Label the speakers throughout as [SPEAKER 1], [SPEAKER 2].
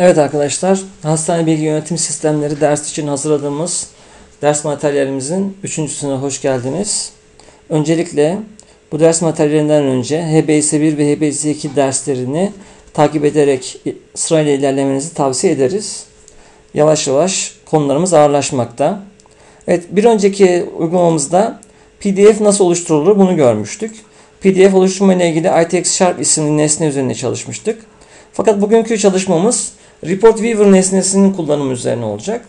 [SPEAKER 1] Evet arkadaşlar, hastane bilgi yönetim sistemleri ders için hazırladığımız ders materyalimizin üçüncüsüne hoş geldiniz. Öncelikle bu ders materyalinden önce HBS 1 ve HBS 2 derslerini takip ederek sırayla ilerlemenizi tavsiye ederiz. Yavaş yavaş konularımız ağırlaşmakta. Evet, bir önceki uygulamamızda PDF nasıl oluşturulur bunu görmüştük. PDF oluşturma ile ilgili ITX Sharp isimli nesne üzerine çalışmıştık. Fakat bugünkü çalışmamız Report Viewer nesnesinin kullanımı üzerine olacak.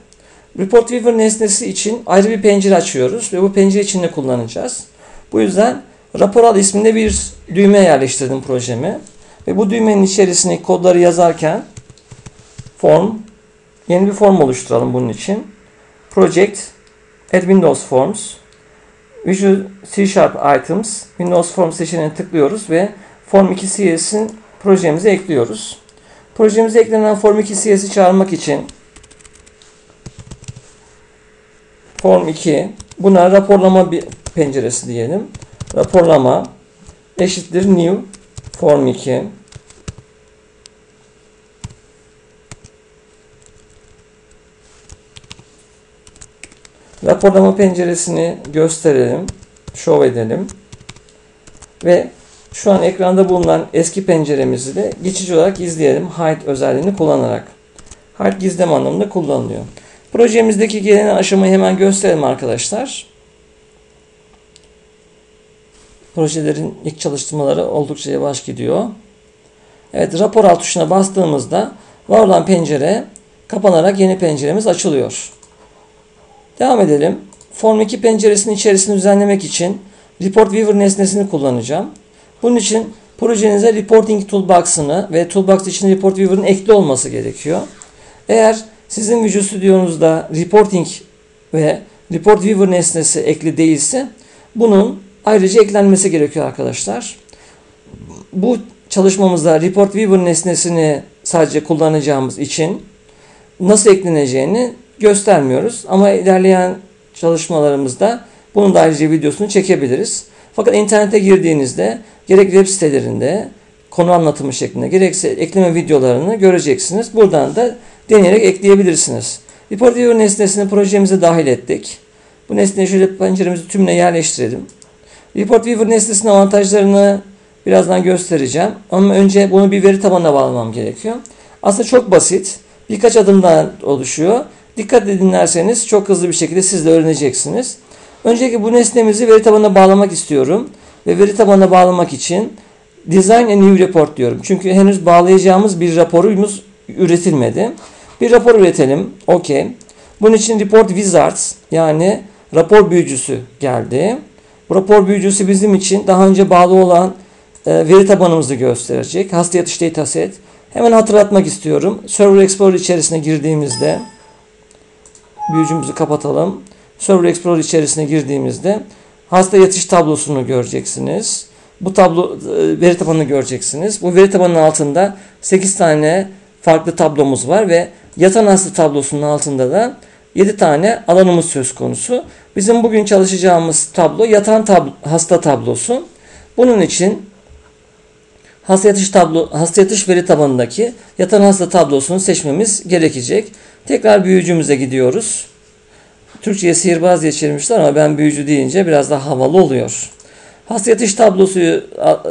[SPEAKER 1] Report Viewer nesnesi için ayrı bir pencere açıyoruz ve bu pencere içinde kullanacağız. Bu yüzden rapor al isminde bir düğme yerleştirdim projemi. Ve bu düğmenin içerisine kodları yazarken form, yeni bir form oluşturalım bunun için. Project, Add Windows Forms, Visual C Sharp Items, Windows Form seçeneğine tıklıyoruz ve Form 2 CS'in projemize ekliyoruz. Projemize eklenen Form 2 CS'i çağırmak için Form 2 buna raporlama bir penceresi diyelim. Raporlama eşittir new Form 2 Raporlama penceresini gösterelim. Show edelim. Ve şu an ekranda bulunan eski penceremizi de geçici olarak izleyelim. Hide özelliğini kullanarak. Hide gizleme anlamında kullanılıyor. Projemizdeki gelinen aşamayı hemen gösterelim arkadaşlar. Projelerin ilk çalıştırmaları oldukça yavaş gidiyor. Evet rapor alt tuşuna bastığımızda var olan pencere kapanarak yeni penceremiz açılıyor. Devam edelim. Form 2 penceresinin içerisini düzenlemek için Report Viewer nesnesini kullanacağım. Bunun için projenize Reporting Toolbox'ını ve Toolbox için Report Viewer'ın ekli olması gerekiyor. Eğer sizin Visual Studio'nuzda Reporting ve Report Viewer nesnesi ekli değilse bunun ayrıca eklenmesi gerekiyor arkadaşlar. Bu çalışmamızda Report Viewer nesnesini sadece kullanacağımız için nasıl ekleneceğini göstermiyoruz. Ama ilerleyen çalışmalarımızda bunun da ayrıca videosunu çekebiliriz. Fakat internete girdiğinizde gerek web sitelerinde konu anlatımı şeklinde gerekse ekleme videolarını göreceksiniz. Buradan da deneyerek ekleyebilirsiniz. Report Viewer nesnesini projemize dahil ettik. Bu nesneyi şöyle penceremizi tümüne yerleştirelim. Report Viewer nesnesinin avantajlarını birazdan göstereceğim. Ama önce bunu bir veri tabanına bağlamam gerekiyor. Aslında çok basit. Birkaç adımdan oluşuyor. Dikkat dinlerseniz çok hızlı bir şekilde siz de öğreneceksiniz. Öncelikle bu nesnemizi veri tabanına bağlamak istiyorum. Ve veri tabanına bağlamak için Design a New Report diyorum. Çünkü henüz bağlayacağımız bir raporumuz üretilmedi. Bir rapor üretelim. OK. Bunun için Report Wizards yani rapor büyücüsü geldi. Bu rapor büyücüsü bizim için daha önce bağlı olan e, veri tabanımızı gösterecek. Hasta yatış dataset. Hemen hatırlatmak istiyorum. Server Explorer içerisine girdiğimizde büyücümüzü kapatalım. Server Explorer içerisine girdiğimizde hasta yatış tablosunu göreceksiniz. Bu tablo e, veri tabanını göreceksiniz. Bu veri tabanının altında 8 tane farklı tablomuz var ve yatan hasta tablosunun altında da 7 tane alanımız söz konusu. Bizim bugün çalışacağımız tablo yatan tablo, hasta tablosu. Bunun için hasta yatış tablo hasta yatış veri tabanındaki yatan hasta tablosunu seçmemiz gerekecek. Tekrar büyücümüze gidiyoruz. Türkçe'ye sihirbaz diye çevirmişler ama ben büyücü deyince biraz daha havalı oluyor. Hasta yatış tablosu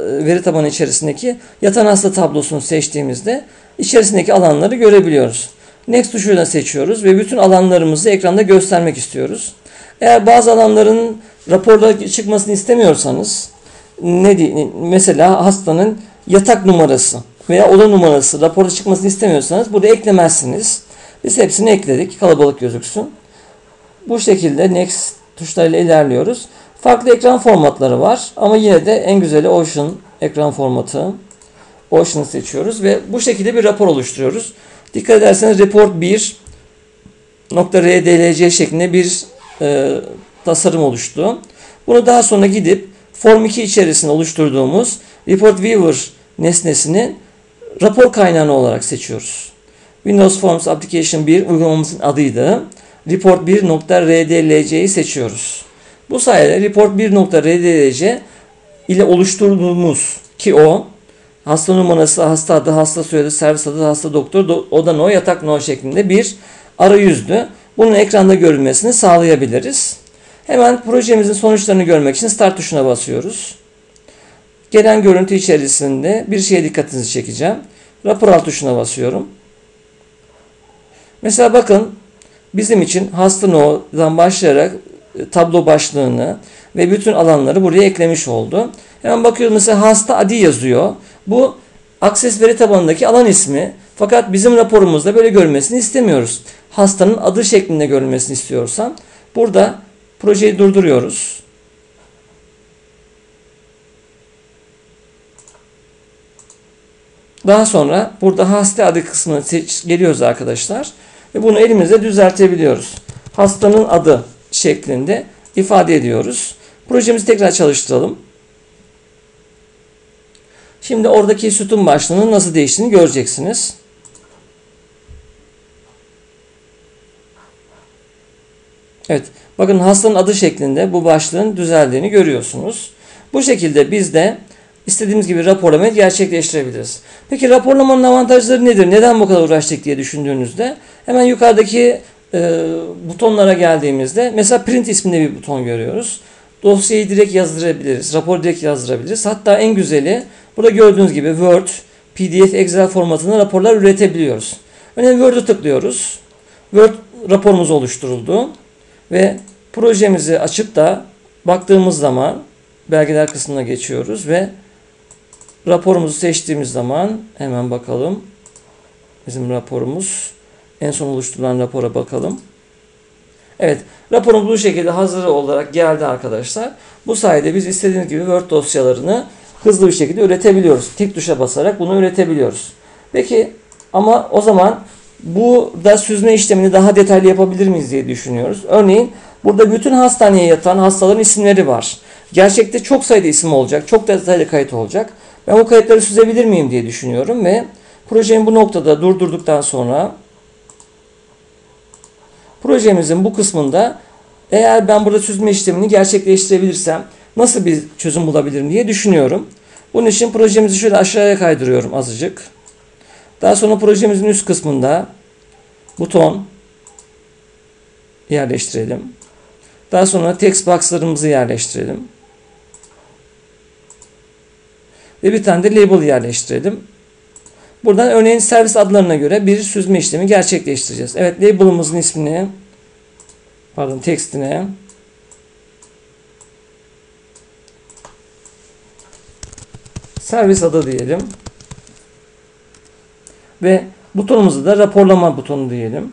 [SPEAKER 1] veri tabanı içerisindeki yatan hasta tablosunu seçtiğimizde içerisindeki alanları görebiliyoruz. Next tuşuyla seçiyoruz ve bütün alanlarımızı ekranda göstermek istiyoruz. Eğer bazı alanların raporda çıkmasını istemiyorsanız ne diye, mesela hastanın yatak numarası veya oda numarası raporda çıkmasını istemiyorsanız burada eklemezsiniz. Biz hepsini ekledik kalabalık gözüksün. Bu şekilde next tuşlarıyla ilerliyoruz. Farklı ekran formatları var ama yine de en güzeli Ocean ekran formatı. Ocean'ı seçiyoruz ve bu şekilde bir rapor oluşturuyoruz. Dikkat ederseniz report 1 .rdlc şeklinde bir e, tasarım oluştu. Bunu daha sonra gidip Form 2 içerisinde oluşturduğumuz Report Viewer nesnesini rapor kaynağı olarak seçiyoruz. Windows Forms Application 1 uygulamamızın adıydı. Report 1.rdlc'yi seçiyoruz. Bu sayede Report 1.rdlc ile oluşturduğumuz ki o hasta numarası, hasta adı, hasta soyadı, servis adı, hasta doktor, do- oda no, yatak no şeklinde bir arayüzdü. Bunun ekranda görülmesini sağlayabiliriz. Hemen projemizin sonuçlarını görmek için start tuşuna basıyoruz. Gelen görüntü içerisinde bir şeye dikkatinizi çekeceğim. Rapor alt tuşuna basıyorum. Mesela bakın bizim için hasta no'dan başlayarak e, tablo başlığını ve bütün alanları buraya eklemiş oldu. Hemen bakıyoruz mesela hasta adi yazıyor. Bu Access veri tabanındaki alan ismi. Fakat bizim raporumuzda böyle görmesini istemiyoruz. Hastanın adı şeklinde görülmesini istiyorsam burada projeyi durduruyoruz. Daha sonra burada hasta adı kısmını seç, geliyoruz arkadaşlar. Ve bunu elimizle düzeltebiliyoruz. Hastanın adı şeklinde ifade ediyoruz. Projemizi tekrar çalıştıralım. Şimdi oradaki sütun başlığının nasıl değiştiğini göreceksiniz. Evet. Bakın hastanın adı şeklinde bu başlığın düzeldiğini görüyorsunuz. Bu şekilde biz de istediğimiz gibi raporlamayı gerçekleştirebiliriz. Peki raporlamanın avantajları nedir? Neden bu kadar uğraştık diye düşündüğünüzde hemen yukarıdaki e, butonlara geldiğimizde mesela print isminde bir buton görüyoruz. Dosyayı direkt yazdırabiliriz. Rapor direkt yazdırabiliriz. Hatta en güzeli burada gördüğünüz gibi Word, PDF, Excel formatında raporlar üretebiliyoruz. Örneğin Word'u tıklıyoruz. Word raporumuz oluşturuldu. Ve projemizi açıp da baktığımız zaman belgeler kısmına geçiyoruz ve raporumuzu seçtiğimiz zaman hemen bakalım. Bizim raporumuz en son oluşturulan rapora bakalım. Evet, raporumuz bu şekilde hazır olarak geldi arkadaşlar. Bu sayede biz istediğimiz gibi Word dosyalarını hızlı bir şekilde üretebiliyoruz. Tek tuşa basarak bunu üretebiliyoruz. Peki ama o zaman bu da süzme işlemini daha detaylı yapabilir miyiz diye düşünüyoruz. Örneğin burada bütün hastaneye yatan hastaların isimleri var. Gerçekte çok sayıda isim olacak, çok detaylı kayıt olacak. Ben bu kayıtları süzebilir miyim diye düşünüyorum ve projemi bu noktada durdurduktan sonra projemizin bu kısmında eğer ben burada süzme işlemini gerçekleştirebilirsem nasıl bir çözüm bulabilirim diye düşünüyorum. Bunun için projemizi şöyle aşağıya kaydırıyorum azıcık. Daha sonra projemizin üst kısmında buton yerleştirelim. Daha sonra text box'larımızı yerleştirelim. Ve bir tane de label yerleştirelim. Buradan örneğin servis adlarına göre bir süzme işlemi gerçekleştireceğiz. Evet label'ımızın ismini pardon textine servis adı diyelim. Ve butonumuzu da raporlama butonu diyelim.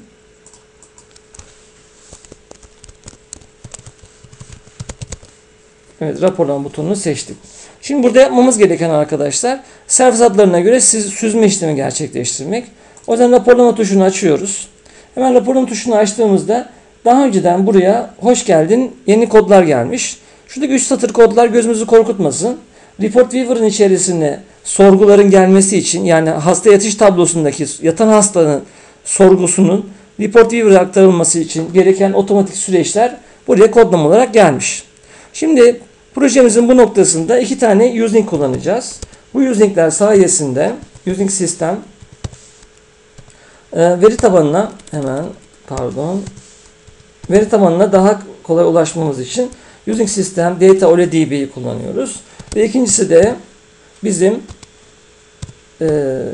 [SPEAKER 1] Evet raporlama butonunu seçtik. Şimdi burada yapmamız gereken arkadaşlar servis adlarına göre siz süzme işlemi gerçekleştirmek. O yüzden raporlama tuşunu açıyoruz. Hemen raporlama tuşunu açtığımızda daha önceden buraya hoş geldin yeni kodlar gelmiş. Şuradaki 3 satır kodlar gözümüzü korkutmasın. Report Viewer'ın içerisine sorguların gelmesi için yani hasta yatış tablosundaki yatan hastanın sorgusunun Report Viewer'a aktarılması için gereken otomatik süreçler buraya kodlama olarak gelmiş. Şimdi projemizin bu noktasında iki tane using kullanacağız. Bu usingler sayesinde using sistem e, veri tabanına hemen pardon veri tabanına daha kolay ulaşmamız için using sistem data OLEDB'yi kullanıyoruz. Ve ikincisi de bizim e,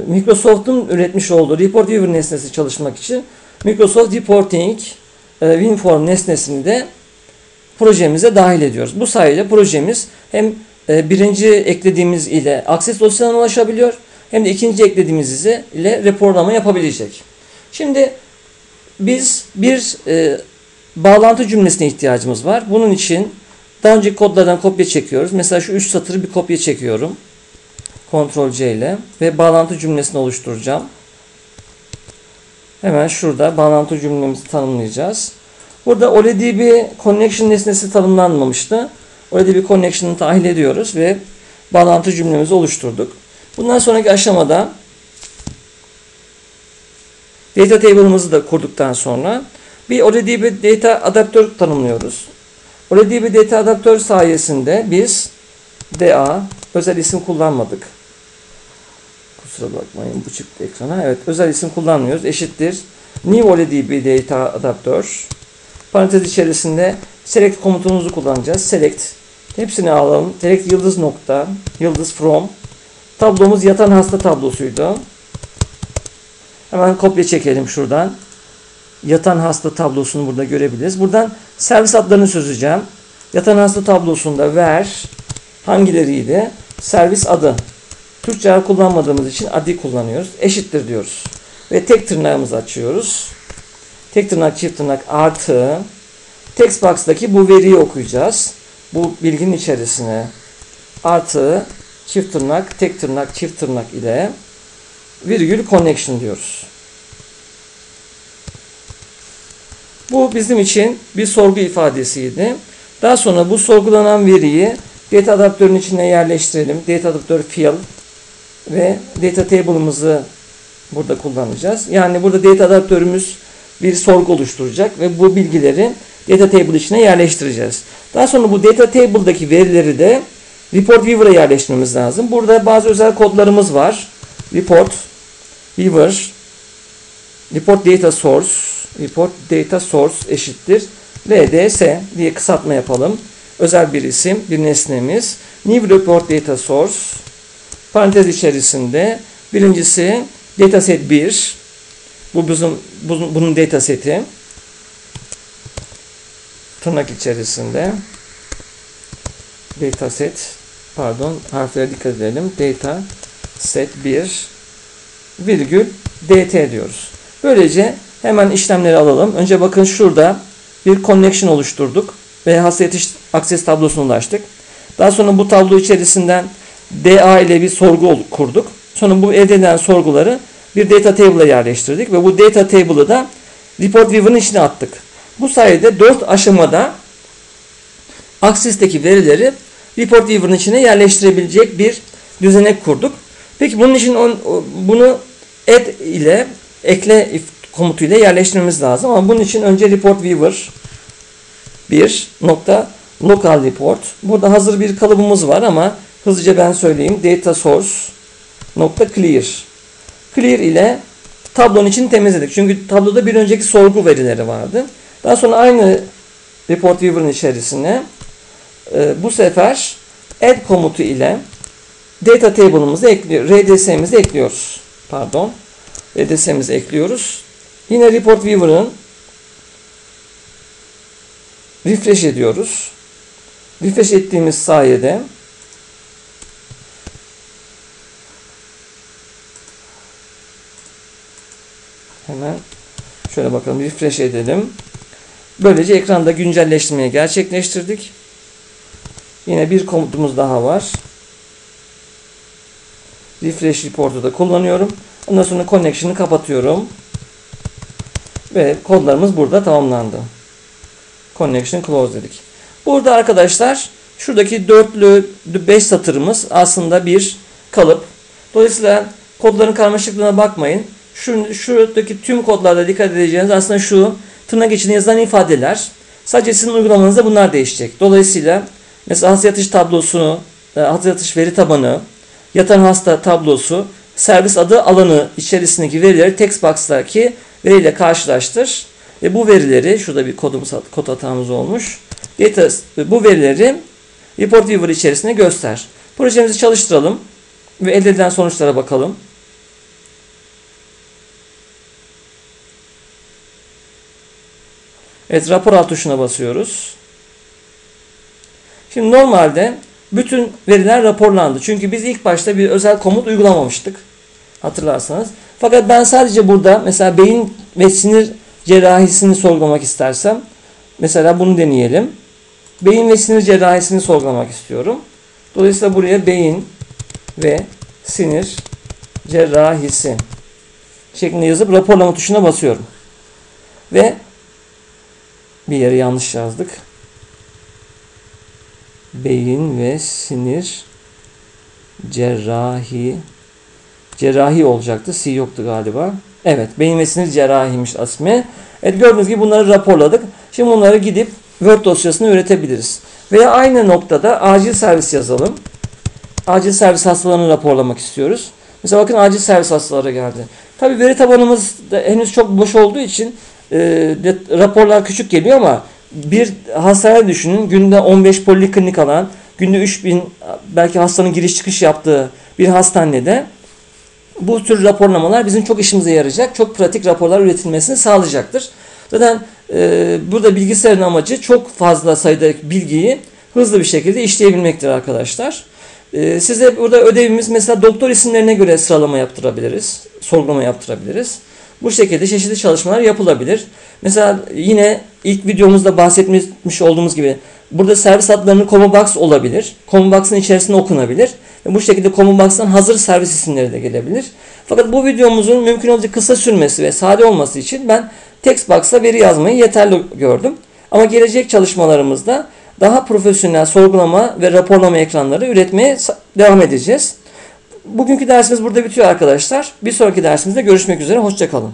[SPEAKER 1] Microsoft'un üretmiş olduğu Report Viewer nesnesi çalışmak için Microsoft Reporting e, WinForm nesnesini de projemize dahil ediyoruz. Bu sayede projemiz hem e, birinci eklediğimiz ile Access dosyalarına ulaşabiliyor hem de ikinci eklediğimiz ile raporlama yapabilecek. Şimdi biz bir e, bağlantı cümlesine ihtiyacımız var. Bunun için daha önceki kodlardan kopya çekiyoruz. Mesela şu 3 satırı bir kopya çekiyorum. Ctrl C ile ve bağlantı cümlesini oluşturacağım. Hemen şurada bağlantı cümlemizi tanımlayacağız. Burada OLEDB connection nesnesi tanımlanmamıştı. OLEDB connection'ı dahil ediyoruz ve bağlantı cümlemizi oluşturduk. Bundan sonraki aşamada data table'ımızı da kurduktan sonra bir OLEDB data adaptör tanımlıyoruz. OLEDB data adaptör sayesinde biz DA özel isim kullanmadık. Kusura bakmayın bu çıktı ekrana. Evet özel isim kullanmıyoruz. Eşittir. New OLEDB data adaptör. Parantez içerisinde select komutumuzu kullanacağız. Select. Hepsini alalım. Select yıldız nokta. Yıldız from. Tablomuz yatan hasta tablosuydu. Hemen kopya çekelim şuradan. Yatan hasta tablosunu burada görebiliriz. Buradan servis adlarını çözeceğim. Yatan hasta tablosunda ver hangileriydi? Servis adı. Türkçe kullanmadığımız için adi kullanıyoruz. Eşittir diyoruz. Ve tek tırnağımızı açıyoruz. Tek tırnak çift tırnak artı text box'taki bu veriyi okuyacağız. Bu bilginin içerisine artı çift tırnak tek tırnak çift tırnak ile virgül connection diyoruz. Bu bizim için bir sorgu ifadesiydi. Daha sonra bu sorgulanan veriyi data adaptörün içine yerleştirelim. Data adaptör field ve data table'ımızı burada kullanacağız. Yani burada data adaptörümüz bir sorgu oluşturacak ve bu bilgileri data table içine yerleştireceğiz. Daha sonra bu data table'daki verileri de report viewer'a yerleştirmemiz lazım. Burada bazı özel kodlarımız var. Report viewer report data source report data source eşittir RDS diye kısaltma yapalım. Özel bir isim, bir nesnemiz. New report data source parantez içerisinde birincisi dataset 1 bu bizim bunun, bunun dataseti tırnak içerisinde dataset pardon harflere dikkat edelim data set 1 virgül dt diyoruz. Böylece hemen işlemleri alalım. Önce bakın şurada bir connection oluşturduk ve hasta yetiş akses tablosuna ulaştık. Daha sonra bu tablo içerisinden DA ile bir sorgu kurduk. Sonra bu elde edilen sorguları bir data table'a yerleştirdik ve bu data table'ı da report viewer'ın içine attık. Bu sayede 4 aşamada Access'teki verileri report viewer'ın içine yerleştirebilecek bir düzenek kurduk. Peki bunun için on, bunu add ile ekle komutu ile yerleştirmemiz lazım ama bunun için önce report viewer bir nokta local report. Burada hazır bir kalıbımız var ama hızlıca ben söyleyeyim. Data source nokta clear. Clear ile tablonun için temizledik. Çünkü tabloda bir önceki sorgu verileri vardı. Daha sonra aynı report viewer'ın içerisine e, bu sefer add komutu ile data table'ımızı ekliyor, RDS'mizi ekliyoruz. Pardon. RDS'mizi ekliyoruz. Yine report viewer'ın refresh ediyoruz. Refresh ettiğimiz sayede hemen şöyle bakalım refresh edelim. Böylece ekranda güncelleştirmeyi gerçekleştirdik. Yine bir komutumuz daha var. Refresh report'u da kullanıyorum. Ondan sonra connection'ı kapatıyorum. Ve kodlarımız burada tamamlandı. Connection close dedik. Burada arkadaşlar şuradaki dörtlü 5 satırımız aslında bir kalıp. Dolayısıyla kodların karmaşıklığına bakmayın. Şu, şuradaki tüm kodlarda dikkat edeceğiniz aslında şu tırnak içinde yazılan ifadeler. Sadece sizin uygulamanızda bunlar değişecek. Dolayısıyla mesela hasta yatış tablosunu, e, hasta yatış veri tabanı, yatan hasta tablosu, servis adı alanı içerisindeki verileri text box'taki veriyle karşılaştır. Ve bu verileri, şurada bir kodumuz, kod hatamız olmuş. Data, bu verileri report viewer içerisine göster. Projemizi çalıştıralım ve elde edilen sonuçlara bakalım. Evet rapor alt tuşuna basıyoruz. Şimdi normalde bütün veriler raporlandı. Çünkü biz ilk başta bir özel komut uygulamamıştık. Hatırlarsanız. Fakat ben sadece burada mesela beyin ve sinir cerrahisini sorgulamak istersem mesela bunu deneyelim. Beyin ve sinir cerrahisini sorgulamak istiyorum. Dolayısıyla buraya beyin ve sinir cerrahisi şeklinde yazıp raporlama tuşuna basıyorum. Ve bir yere yanlış yazdık. Beyin ve sinir cerrahi cerrahi olacaktı. C yoktu galiba. Evet, beyin ve sinir cerrahiymiş ismi. Evet, gördüğünüz gibi bunları raporladık. Şimdi bunları gidip Word dosyasına üretebiliriz. Veya aynı noktada acil servis yazalım. Acil servis hastalarını raporlamak istiyoruz. Mesela bakın acil servis hastaları geldi. Tabi veri tabanımız da henüz çok boş olduğu için e, raporlar küçük geliyor ama bir hastane düşünün. Günde 15 poliklinik alan, günde 3000 belki hastanın giriş çıkış yaptığı bir hastanede bu tür raporlamalar bizim çok işimize yarayacak. Çok pratik raporlar üretilmesini sağlayacaktır. Zaten e, burada bilgisayarın amacı çok fazla sayıda bilgiyi hızlı bir şekilde işleyebilmektir arkadaşlar. E, size burada ödevimiz mesela doktor isimlerine göre sıralama yaptırabiliriz. Sorgulama yaptırabiliriz. Bu şekilde çeşitli çalışmalar yapılabilir. Mesela yine ilk videomuzda bahsetmiş olduğumuz gibi burada servis adlarının Common Box olabilir. Common Box'ın içerisinde okunabilir. Ve bu şekilde Common Box'tan hazır servis isimleri de gelebilir. Fakat bu videomuzun mümkün olduğu kısa sürmesi ve sade olması için ben text box'a veri yazmayı yeterli gördüm. Ama gelecek çalışmalarımızda daha profesyonel sorgulama ve raporlama ekranları üretmeye devam edeceğiz. Bugünkü dersimiz burada bitiyor arkadaşlar. Bir sonraki dersimizde görüşmek üzere. Hoşçakalın.